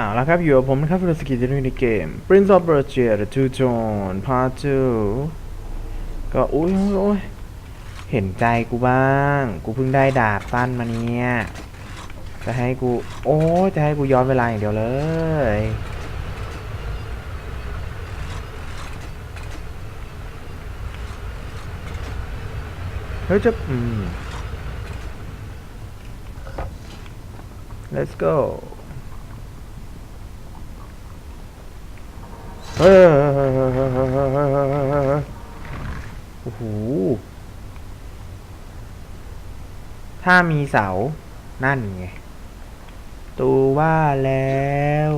อ่าแล้วครับอยู่กับผมนะครับฟิโลสกิจะในเกม Prince of Persia The Two Tone Part 2ก็อุ้ยโอ้ยอยเห็นใจกูบ้าง กูเพิ่งได้ดาบสั้นมาเนี่ย จะให้กู โอ้ยจะให้กูย้อนเวลาอย่างเดียวเลยเฮ้ยจะอืม let's go เฮ้ยโอ้โห ถ้ามีเสา นั่นไง ตูว่าแล้ว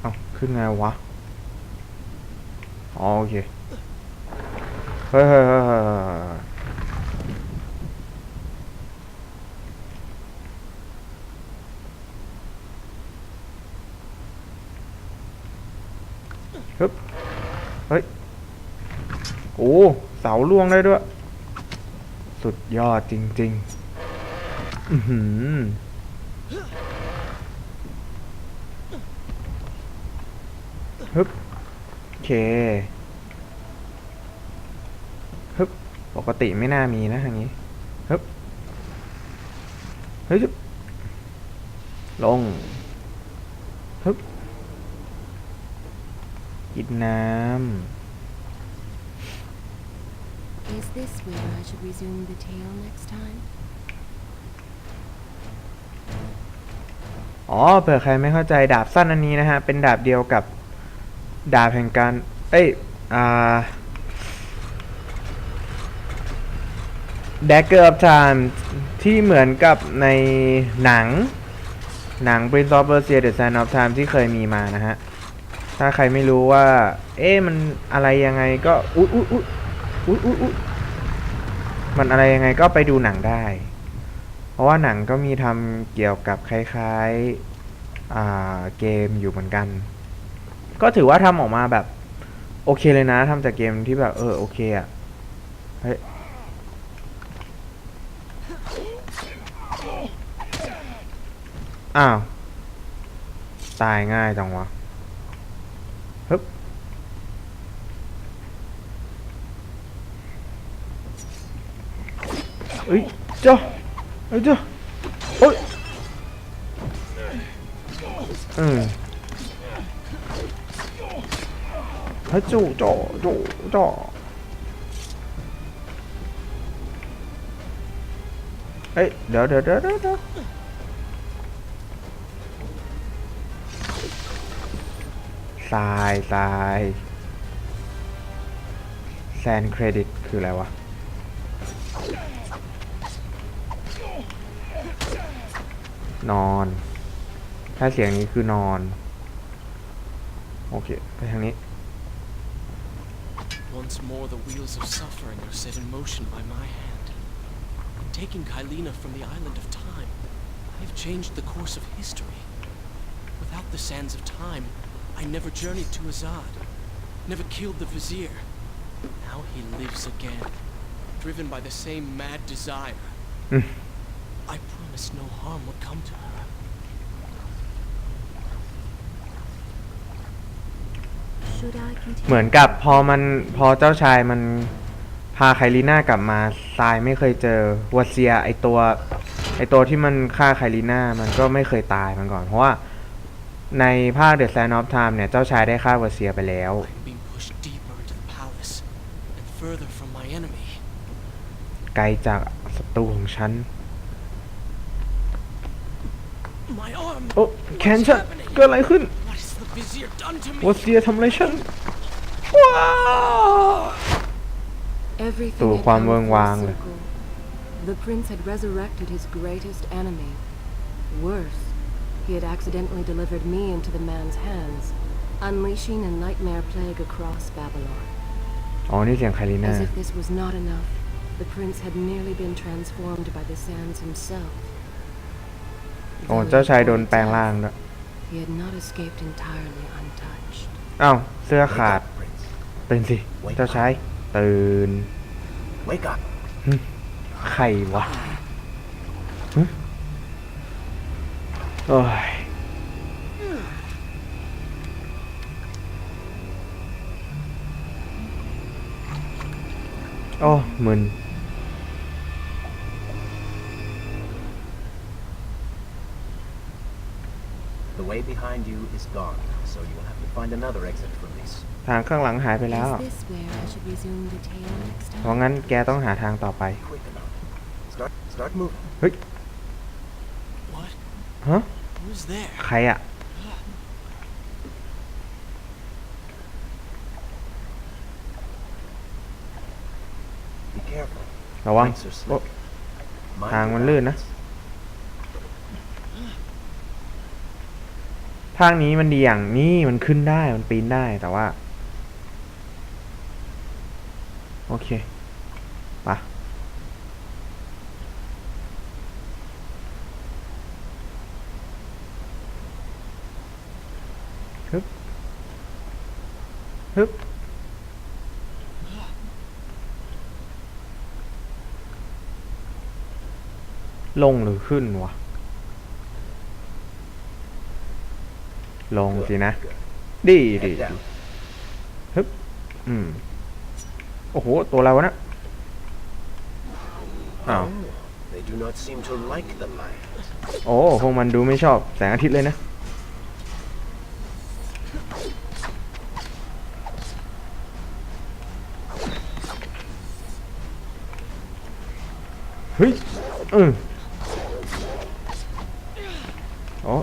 เอาขึ้นไงวะ อ๋อโอเค เฮ้ยเฮ้ยเฮ้ยเฮ้ยเฮ้ยฮึบเฮ้ย โอ้เสาล่วงได้ด้วย สุดยอดจริงๆ อือหือฮึบโอเคฮึบปกติไม่น่ามีนะทางนี้ฮึบเฮ้ยฮึบลงฮึบกินน้ Is this where I should resume the tale next time? อ๋อเผื่อใครไม่เข้าใจดาบสั้นอันนี้นะฮะ เป็นดาบเดียวกับดาบแห่งการ เอ้ย อ่า Dagger of Time ที่เหมือนกับในหนัง หนัง Prince of Persia The Sand of Time ที่เคยมีมานะฮะ ถ้าใครไม่รู้ว่า เอ๊ะมันอะไรยังไงก็ อุ๊ยอุ๊ยอุ๊ยอุ๊ยอุ๊ยอุ๊ย มันอะไรยังไงก็ไปดูหนังได้ เพราะว่าหนังก็มีทำเกี่ยวกับคล้ายๆเกมอยู่เหมือนกัน ก็ถือว่าทำออกมาแบบ โอเคเลยนะทำจากเกมที่แบบ เออโอเคอะเฮ้ยอ้าว ตายง่ายจังวะ เอ้ยเจ้าเอ้ยเจ้าโอ้ยอืมเฮ้ยจู่จ่อจู่จ่อเอ้ยเดี๋ยเดี๋ยวเดี๋ยวเดี๋ยวเดี๋ยวทรายทรายแซนเครดิตคืออะไรวะ นอน ถ้าเสียงนี้คือนอน โอเค ไปทางนี้ Once more, the wheels of suffering are set in motion by my hand. In taking Kylina from the island of time, I have changed the course of history. Without the sands of time, I never journeyed to Azad, never killed the vizier. Now he lives again, driven by the same mad desire. Mm. I promised no harm would come to her. เหมือนกับพอมันพอเจ้าชายมันพาไคลีน่ากลับมาทรายไม่เคยเจอวัวเซียไอตัวไอตัวที่มันฆ่าไคลีน่ามันก็ไม่เคยตายมันก่อน เพราะว่าในภาค The Sand of Time เนี่ยเจ้าชายได้ฆ่าวัวเซียไปแล้ว I'm being pushed deeper into the palace and further from my enemy. ไกลจากศัตรูของฉัน My arm! โอ้แขนฉันเกิดอะไรขึ้น What has the vizier done to me? วัวเซียทำอะไรฉัน ว้าว Everything สู่ had ความ come เวิง full วางเลย circle. The prince had resurrected his greatest enemy. Worse, he had accidentally delivered me into the man's hands, unleashing a nightmare plague across Babylon. อ๋อ นี่เสียงไคลีน่า As if this was not enough, the prince had nearly been transformed by the sands himself. โอ้ Though เจ้าชาย in โดน point แปลง of ร่างด้วย He had not escaped entirely untouched. อ้าวเสื้อ Wake ขาด up, Prince. ตื่นสิ เจ้าชาย ตื่น Wake up. ใครวะหึโอ้ย โอ้มึน way behind you is gone, so you will have to find another exit from this. ทางข้างหลังหายไปแล้ว Is this where I should resume the tale next เพราะ time? งั้นแกต้องหาทางต่อไป Quick enough. Start, start moving. What? ฮะ Who's there? ใครอะ Be careful. ระวัง Lights are โอ้ slick. Mind ทาง your มันลื่นนะ balance. ทางนี้มันดีอย่างนี้มันขึ้นได้มันปีนได้แต่ว่า โอเคปะฮึบฮึบลงหรือขึ้นวะ ลง Good, สินะ good. ดีดี Head down. ฮึบอืม โอ้โห ตัวอะไรวะนะอ้าว Oh, they do not seem to like the light. โอ้พวกมันดูไม่ชอบแสงอาทิตย์เลยนะ เฮ้ยเออโอ้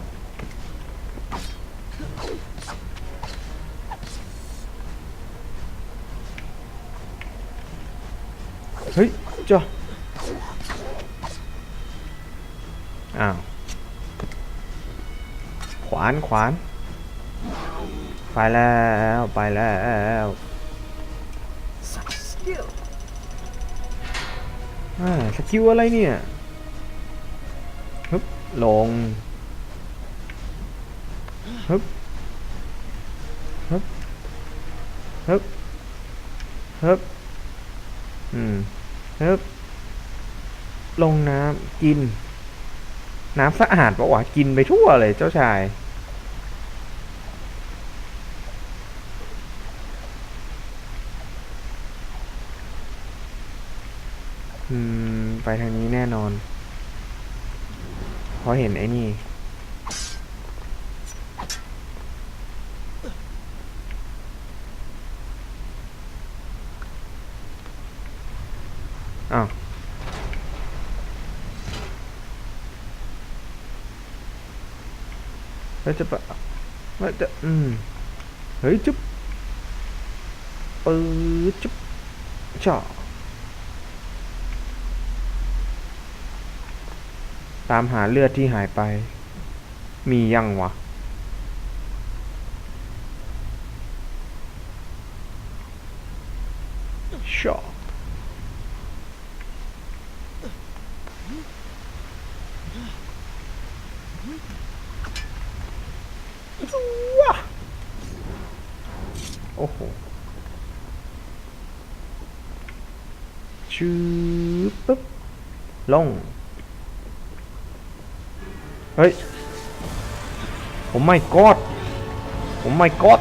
เฮ้ยจ้าอ้าว ขวาน ไปแล้วไปแล้วสกิลอะไรเนี่ยฮึบลงฮึบฮึบฮึบฮึบอืมฮึบลงน้ำกิน น้ำสะอาดปะวะกินไปทั่วเลยเจ้าชาย อืม ไปทางนี้แน่นอน เพราะเห็นไอ้นี่ อ้าว แล้วจะปะแล้วจะ อืม เฮ้ย จุ๊บปื๊ดจุ๊บเจา ตามหาเลือดที่หายไป มียังวะ ชอว้าโอ้โหชื่อปึ๊บ ลง ฮ้ย โอ้ my god โอ้ my god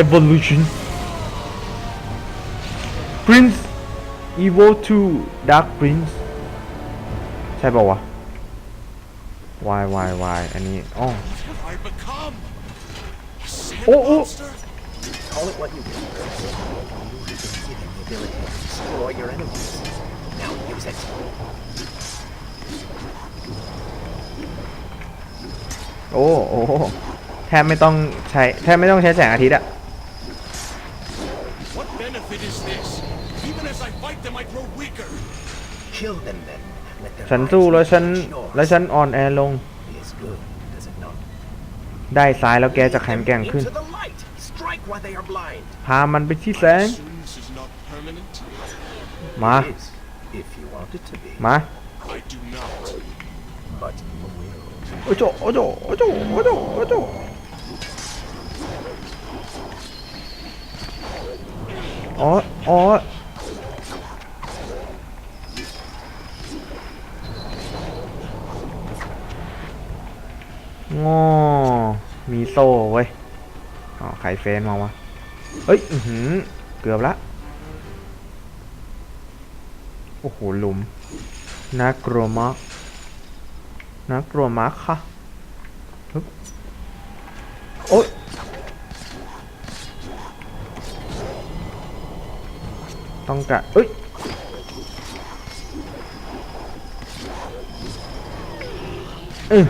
evolution prince evo 2 dark prince ใช่ป่าวะ why why why อันนี้อ๋อ What have I become? A sand Oh, oh. monster? Call it what you will. You have been given the ability to destroy your enemies. Now use it. โอ้โอ้แทบไม่ต้องใช้แทบไม่ต้องใช้แสงอาทิตย์อะ What benefit is this? Even as I fight them, I grow weaker. Kill them then. Let their ฉันสู้ lives แล้วฉัน match yours. แล้วฉันอ่อนแอลง Is good, does it not? ได้ซ้ายแล้วแกจะแข็ง Lead แกร่ง them ขึ้น Into the light. Strike while they are blind. พามันไปที่แส I ง assume this is not permanent. มา It is, if you want it to be. มา โอ้โจโอ้โจโอ้โจโอ้โจโอ้โจอ๋ออ๋อง้อมีโซ่เว้ยอ๋อไข่เฟนมาวะเอ้ย อือหือ เกือบละ โอ้โห หลุมนักกลัวมาก นักกลัวมากค่ะฮึโอ๊ยต้องกะเอ้ยเออ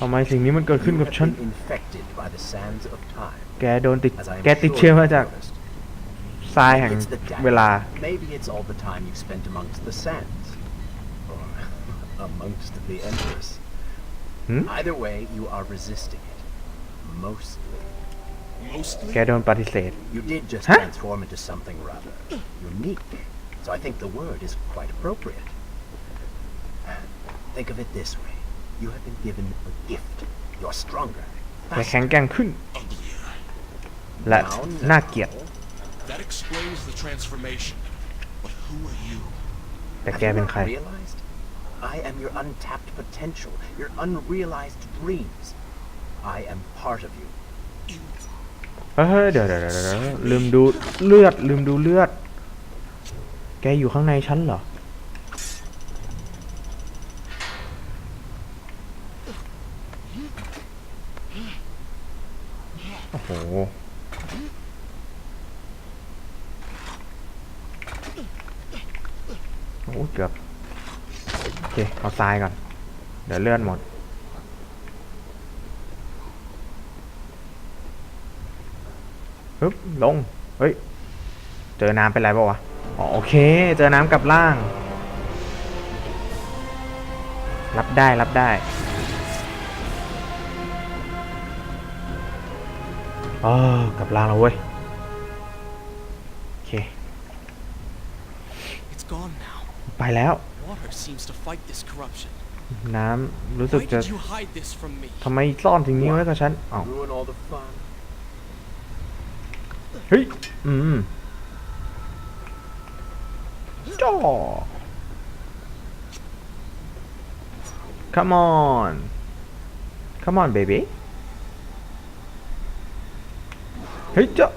ทำไมสิ่งนี้มันเกิดขึ้น You กับ have ฉัน been infected by the sands of time. แกโดนติด As I am แกติด sure เชื้อ you มาจาก noticed. ทรายแห่ง It's the เวลา dagger. Maybe it's all the time you spent amongst the sands. Or amongst the Empress. Hmm? Either way, you are resisting it. Mostly. Mostly? แกโดนปฏิเสธ You did just Huh? transform into something rather unique. So I think the word is quite appropriate. Think of it this way. You have been given a gift. You're stronger. แกแข็งแกร่งขึ้น Uglier. และ Now, น่าเกลียด That explains the transformation. But who are you? แต่ Have แก you เป็น not ใคร realized? I am your untapped potential, your unrealized dreams. I am part of you. You เฮ้ยเดี๋ยวเดี๋ยวเดี๋ยวเดี๋ยวลืมดูเลือดลืมดูเลือด แกอยู่ข้างในฉันเหรอ โอ้โห โอ้เกือบ โอเค เอาทรายก่อน เดี๋ยวเลื่อดหมด ปึ๊บ ลง เฮ้ย เจอน้ำเป็นไรเปล่าวะ อ๋อ โอเค เจอน้ำกลับล่าง รับได้ รับได้ เออกลับล่างแล้วเว้ย โอเค It's gone now. ไปแล้ว Water seems to fight this corruption. น้ำรู้สึก Why จะ did you hide this from me? ทำไมซ่อนสิ่งนี้ไว้กับฉันอ๋อ Ruin all the fun. เฮ้ย อืมจ่อ come on come on baby เฮ้ยจ้ะ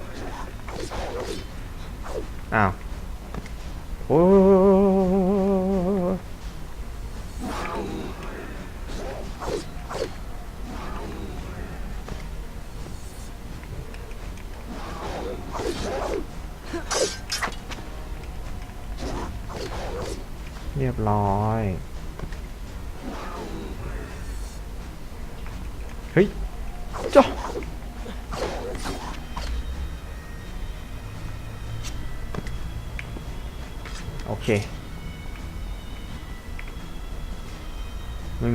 อ้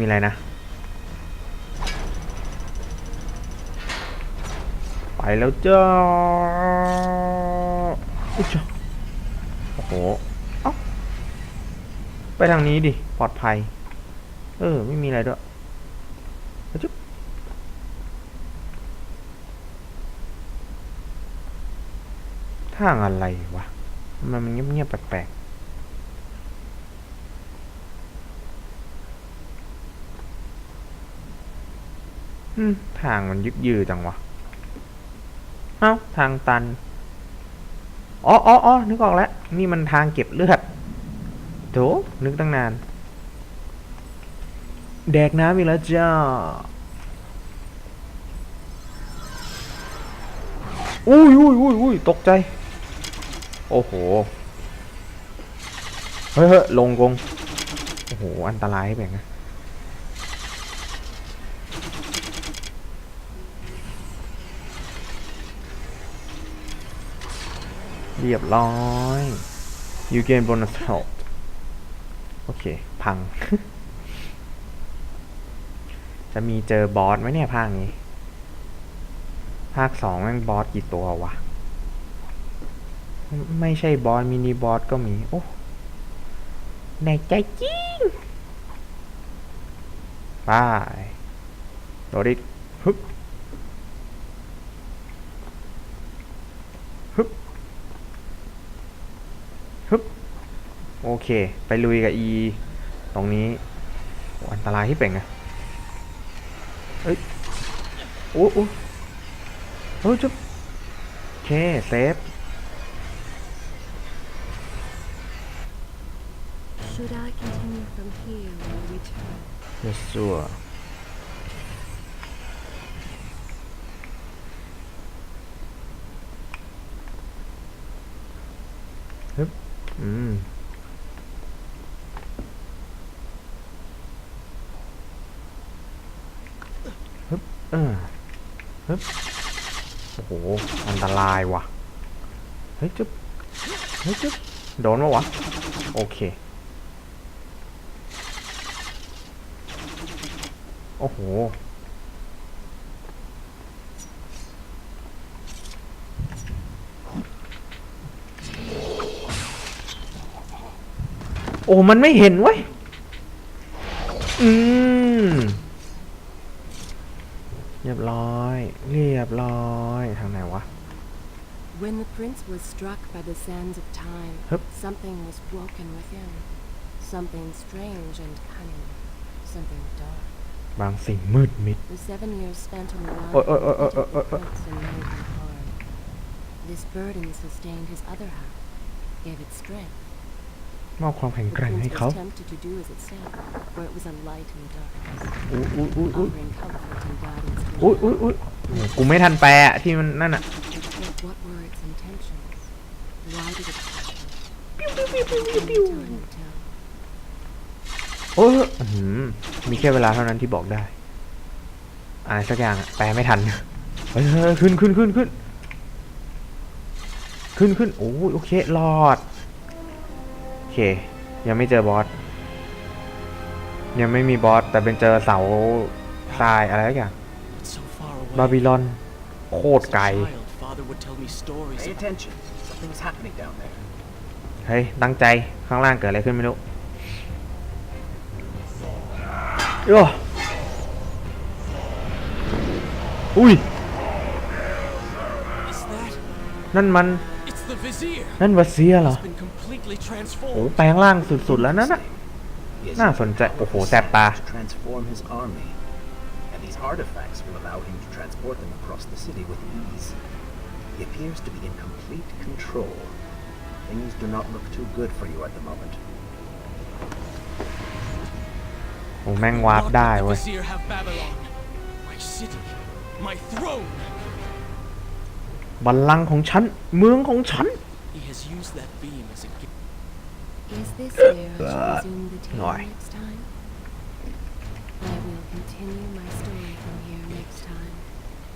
มีอะไรนะ ไปแล้วจ้าอุ๊ยจ้ะโอ้โหเอ้าไปทางนี้ดิ ปลอดภัย เออ ไม่มีอะไรด้วยอะจุ๊บทางอะไรวะ มันเงียบๆแปลกๆ ทางมันยึกยือจังวะ เอ้า ทางตัน อ๋ออ๋อออนึกออกแล้ว นี่มันทางเก็บเลือดโถนึกตั้งนาน แดกน้ำอีกแล้วจ้าอุ้ยอุ้ยอุ้ยอุ้ยตกใจ โอ้โห เฮ้ยเฮ้ยลงกงโอ้โห อันตรายแบบนะ เรียบร้อย you gain bonus health โอเค พัง จะมีเจอบอสไหมเนี่ยภาคนี้ ภาคสองแม่งบอสกี่ตัววะ ไม่ใช่บอส มินิบอสก็มี โอ้ในใจจริงไปโดดอีกฮึบ ฮึบโอ เค ไปลุยกับอี ตรงนี้โอ้อันตรายที่เป่งอะเอ้ยโอ้โอ้เฮ้ยจุ๊บโอเคเซฟ Should I continue from here or return? เยสัวฮึบอืม ฮึบเออฮึบโอันตรายว่ะ เฮ้ยจุ๊บ เฮ้ยจุ๊บ โดนปะวะ โอเค โอ้โห โอ้ มันไม่เห็นเว้ย รียบร้อย เรียบร้อย ทางไหนวะ When the prince was struck by the sands of time, Hup. something was broken within. Something strange and cunning. Something dark. บางสิ่งมืดมิด The seven years spent on the line Oi, oi, oi, oi, protected oi, the oi. prince and made him harm. This burden sustained his other half, gave it strength. มอบความแข็ง The แกร่งให้ prince เขา was tempted to do as it said, for it was a light in darkness, อุ้ยอุ้ยอุ้ยอุ้ย offering comfort and guidance to อุ้ย all. อุ้ยอุ้ยกูไม่ทันแปลอะที่มันนั่นอะ But what were its intentions? Why did it happen? Only time will tell. โอ้ยอื้อหือมีแค่เวลาเท่านั้นที่บอกได้อะไรสักอย่างอะแปลไม่ทันเฮ้ยเฮ้ยขึ้นขึ้นขึ้นขึ้นขึ้นขึ้นโอ้ยโอเครอดโอ เค ยังไม่เจอบอส ยังไม่มีบอส แต่เป็นเจอเสาทรายอะไรสักอย่าง It's so far away. บาบิลอน โคตร As a ไกล child, father would tell me stories Pay about attention. Something's happening down there. เฮ้ย ตั้งใจข้างล่างเกิดอะไรขึ้นไม่รู้โอ้อุ้ย Is that? นั่นมัน It's the vizier. นั่นวัเซียเหรอ He's been completely โอ้ transformed. แปลงร่างสุดๆแล้วนั่นน่ะ He has น่า used สนใจ the โอ้โห power of แสบตา sand to transform his army, and these artifacts will allow him to transport them across the city with ease. He appears to be in complete control. Things do not look too good for you at the moment. โอ้แม่งวาร์ป Not ได้ let the เว้ย vizier have Babylon. My city. My throne. บัลลังก์ของฉัน เมืองของฉัน He has used that beam as a gift. Is this where I should resume the tale Nói. next time? I will continue my story from here next time.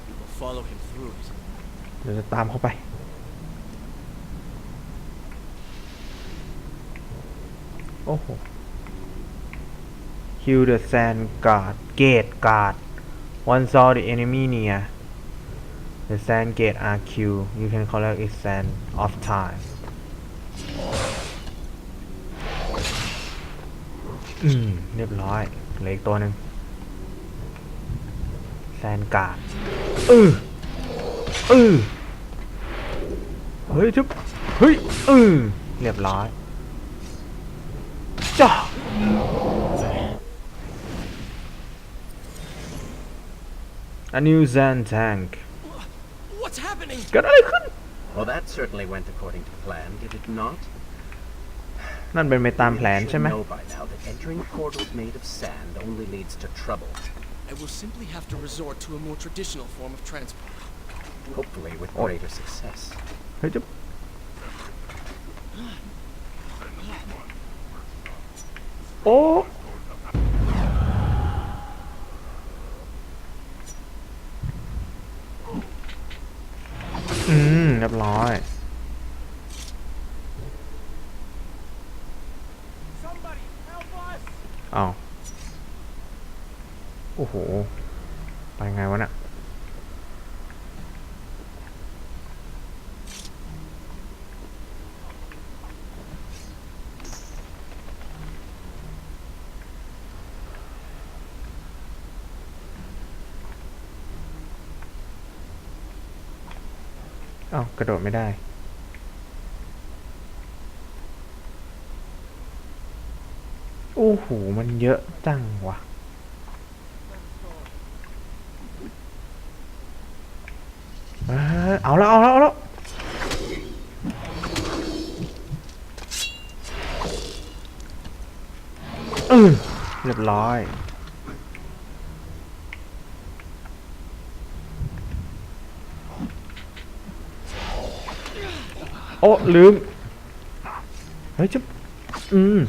We will follow him through it. เดี๋ยวจะตามเข้าไปโอ้โห Kill the sand guard gate guard One saw the enemy near The sand gate are killed You can collect it sand of time อืม เรียบร้อยเหลืออีกตัวหนึ่งแซนการ์ดอืออือเฮ้ยจุ๊บเฮ้ยอือเรียบร้อยจ้า A new Zan tank What's happening? เกิดอะไรขึ้น Well, that certainly went according to plan, did it not? นั่นเป็นไปตามแผน You ใช่ไหม should know by now that entering portals made of sand only leads to trouble, I will simply have to resort to a more traditional form of transport. hopefully with Oh. greater success. เฮ้ยจุ๊บโอ้อื อ้าวกระโดดไม่ได้ โอ้โห มันเยอะจังวะเอาแล้วเอาแล้วเอาล้เออเรียบร้อย โอ้ลืม เฮ้ยจะอืม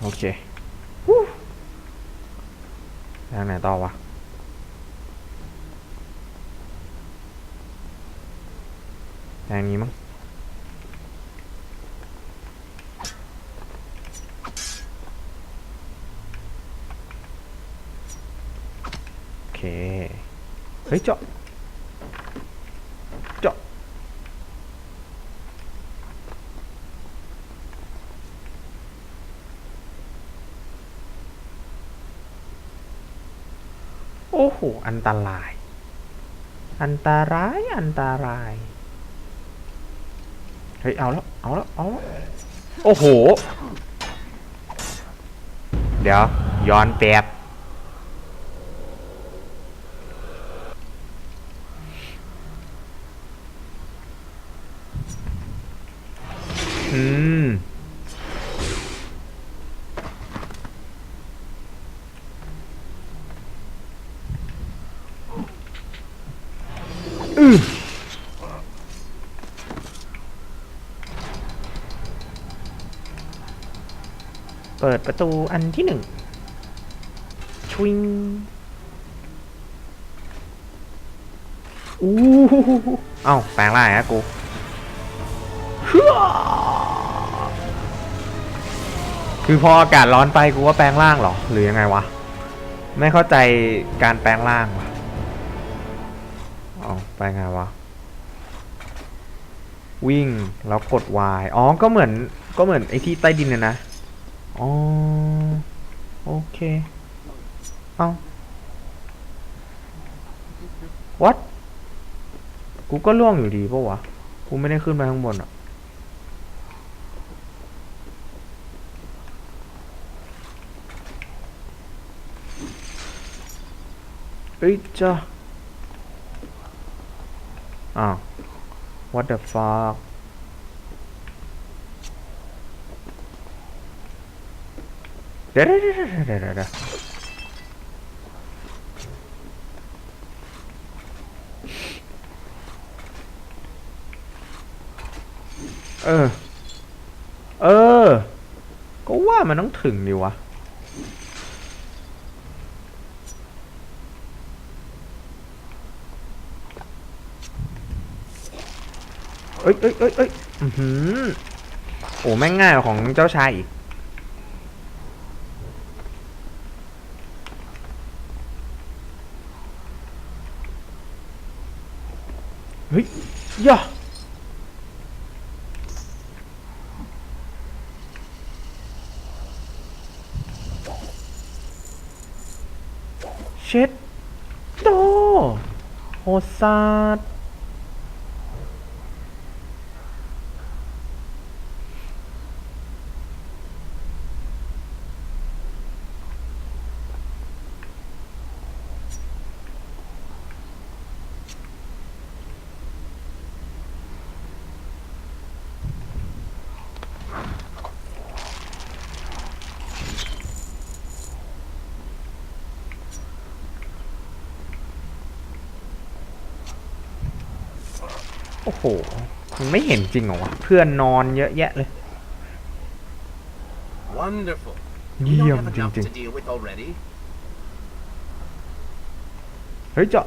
โอเคฮู้ทางไหนต่อวะทางนี้มั้งโอเค เฮ้ยเจาะ เจาะ โอ้โหอันตราย อันตราย อันตราย เฮ้ย เอาแล้ว เอาแล้ว เอาแล้ว โอ้โห เดี๋ยว ย้อนแป๊บ อืม อือ เปิดประตูอันที่หนึ่งชวิงอู้หูหูหูเอ้าแปลงร่างฮะกูฮึ่าคือพออากาศร้อนไปกูว่าแปลงร่างเหรอ หรือยังไงวะ ไม่เข้าใจการแปลงร่างวะเอ้าไปไงวะ วิ่งแล้วกด Y อ๋อ ก็เหมือนก็เหมือนไอ้ที่ใต้ดินนะนะ อ๋อ โอเค เอา what กูก็ล่วงอยู่ดีปะวะ กูไม่ได้ขึ้นไปข้างบนอะเอ้ยจ้าอ้าว what the fuck เดี๋ยวเดี๋ยวเดี๋ยวเออ เออ ก็ว่ามันต้องถึงดิวะ เอ้ยเอ้ยเอ้ยเอ้ยอือหือโอ้แม่งง่ายของเจ้าชายอีก เฮ้ยย่าเช็ดโตโหดสัตว์ โอ้โหมันไม่เห็นจริงเหรอวะเพื่อนนอนเยอะแยะเลย Wonderful. We เยี่ย don't ม have จ enough ริง to deal with already. ๆเฮ้ยเจาะ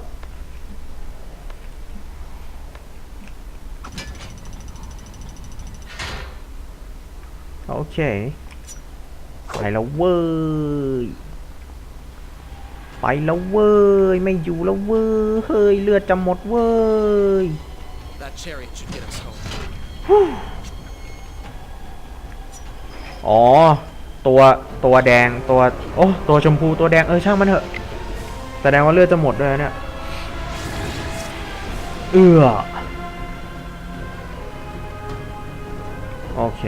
โอเคไปแล้วเว้ยไปแล้วเว้ยไม่อยู่แล้วเว้ยเฮ้ยเลือดจะหมดเว้ย อ๋อ ตัวตัวแดงตัว โอ้ตัวชมพูตัวแดงเออช่างมันเถอะแสดงว่าเลือดจะหมดด้วยนะเนี่ยเอือโอเค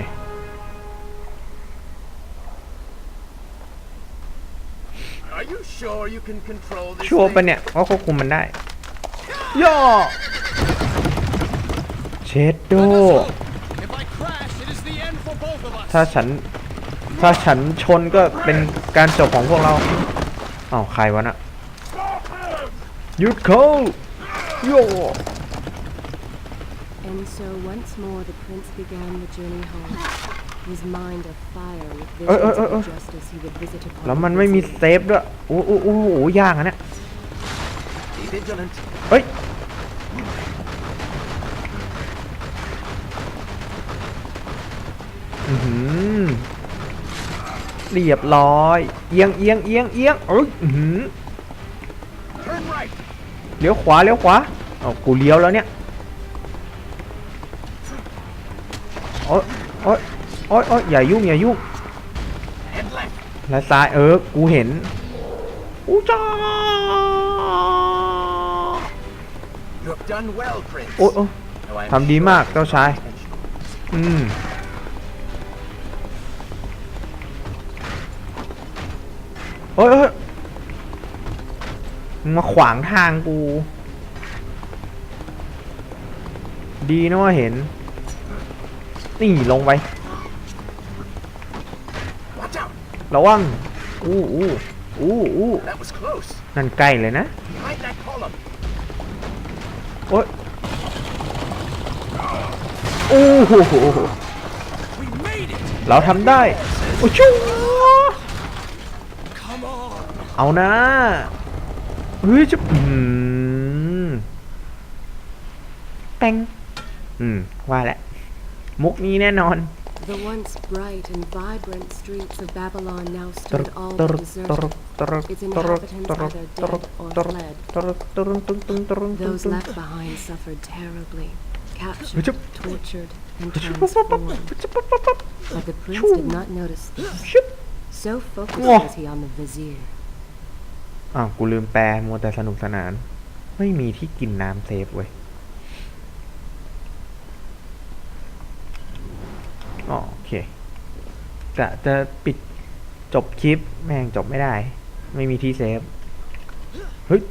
Are you sure you can control this ชัวร์ thing? ปะเนี่ยว่าควบคุมมันได้ย่อเช ดโด If I crash, it is the end for both of us. ถ้าฉัน ถ้าฉันชนก็เป็นการจบของพวกเราอ้าวใครวะน่ะหยุดเขาโย่ And so once more the prince began the journey home, his mind afire with Oi, oi, visions oi, of the oi. justice he would visit upon แล้ว the มันไม่มี city. เซฟด้วย โอ้โอ้โอ้โอ้ยากอะเนี่ย Be vigilant. เฮ้ย อือหือ เรียบร้อย เอียงเอียงเอียงเอียงเอ้ยอือหือ Turn right. เลี้ยวขวาเลี้ยวขวาเอากูเลี้ยวแล้วเนี่ยโอ๊ยโอ๊ยโอ๊ยโอ๊ยอย่ายุ่งอย่ายุ่ง Head left. และซ้ายเออ กูเห็นอู้จ้า You have done well, Prince. โอ๊ยโอ๊ย Though I am ทำดีมากเจ้าชาย intentional. อืม มึงมาขวางทางกู ดีนะว่าเห็น นี่ลงไป Watch out. ระวังอู้อู้อู้อู้ That was close. นั่นใกล้เลยนะ Behind that column. โอ๊ยโอ้โห We made it. เราทำได้ โอ้ชู Come on. เอานะเฮ้ยจะอืมแป้งอืม ว่าแหละ มุกนี้แน่นอน The once bright and vibrant streets of Babylon now ตรึ stood ก all ต but รึกตรึ deserted. กตรึก Its ตรึก inhabitants ตรึก either ตรึก dead or ตรึก fled. ตรึกตรึกตรึกตรึกตรึกตรึก Those ตรึก left behind suffered terribly, Hujup. captured, tortured, and transformed. But the prince did not notice this. ชุบ So focused Oh. was he on the vizier. อ้าวกูลืมแปลมัวแต่สนุกสนาน ไม่มีที่กินน้ำเซฟเว้ยอ๋อโอเค จะจะปิดจบคลิป แม่งจบไม่ได้ ไม่มีที่เซฟ เฮ้ย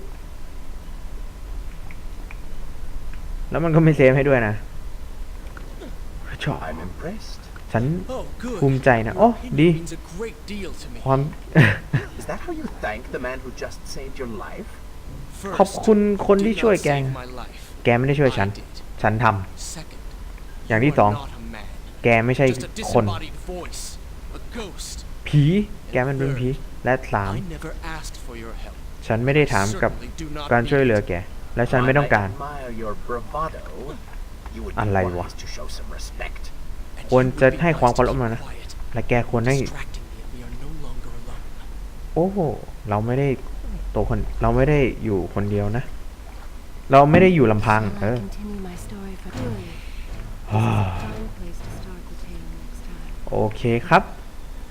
แล้วมันก็ไม่เซฟให้ด้วยนะชอบ I'm impressed. ฉัน Oh, good. ภูมิใจนะ Your โอ้ opinion ดี means a great deal to me. ความ Is that how you thank the man who just saved your life? ขอบคุณคนที่ did ช่วย not แก save my life. แกไม่ได้ช่วยฉัน I did. ฉันท Second, อย่าง you ที่ are สอง not a man. ำแกไม่ใช่ Just a คน disembodied voice, a ghost. ผี แกมันเป็นผี และสาม I never asked for your help. ฉันไม่ได้ถามกับ Certainly do not การช่วย need เหลือ it. แก และฉันไม่ต้องการ While I admire your bravado. You would be Alay wa. wise to show some respect. And ควร you would จะ be ให้ wise ความ to เคารพ keep มันนะ quiet, และแกควรให้ distracting me and we are no longer alone. โอ้โหเราไม่ได้ตัวคนเราไม่ได้อยู่คนเดียวนะ เราไม่ได้อยู่ลำพัง Shall เอ I อ continue my story for Really? This is อ่า a fine place to start the tale next time. โอเคครับ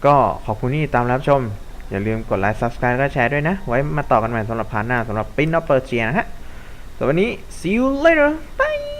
ก็ขอบคุณที่ติดตามรับชม อย่าลืมกดไลค์ subscribe และแชร์ด้วยนะ ไว้มาต่อกันใหม่สำหรับพาร์ทหน้าสำหรับ Pin of Persia นะฮะสำหรับวันนี้ see you later bye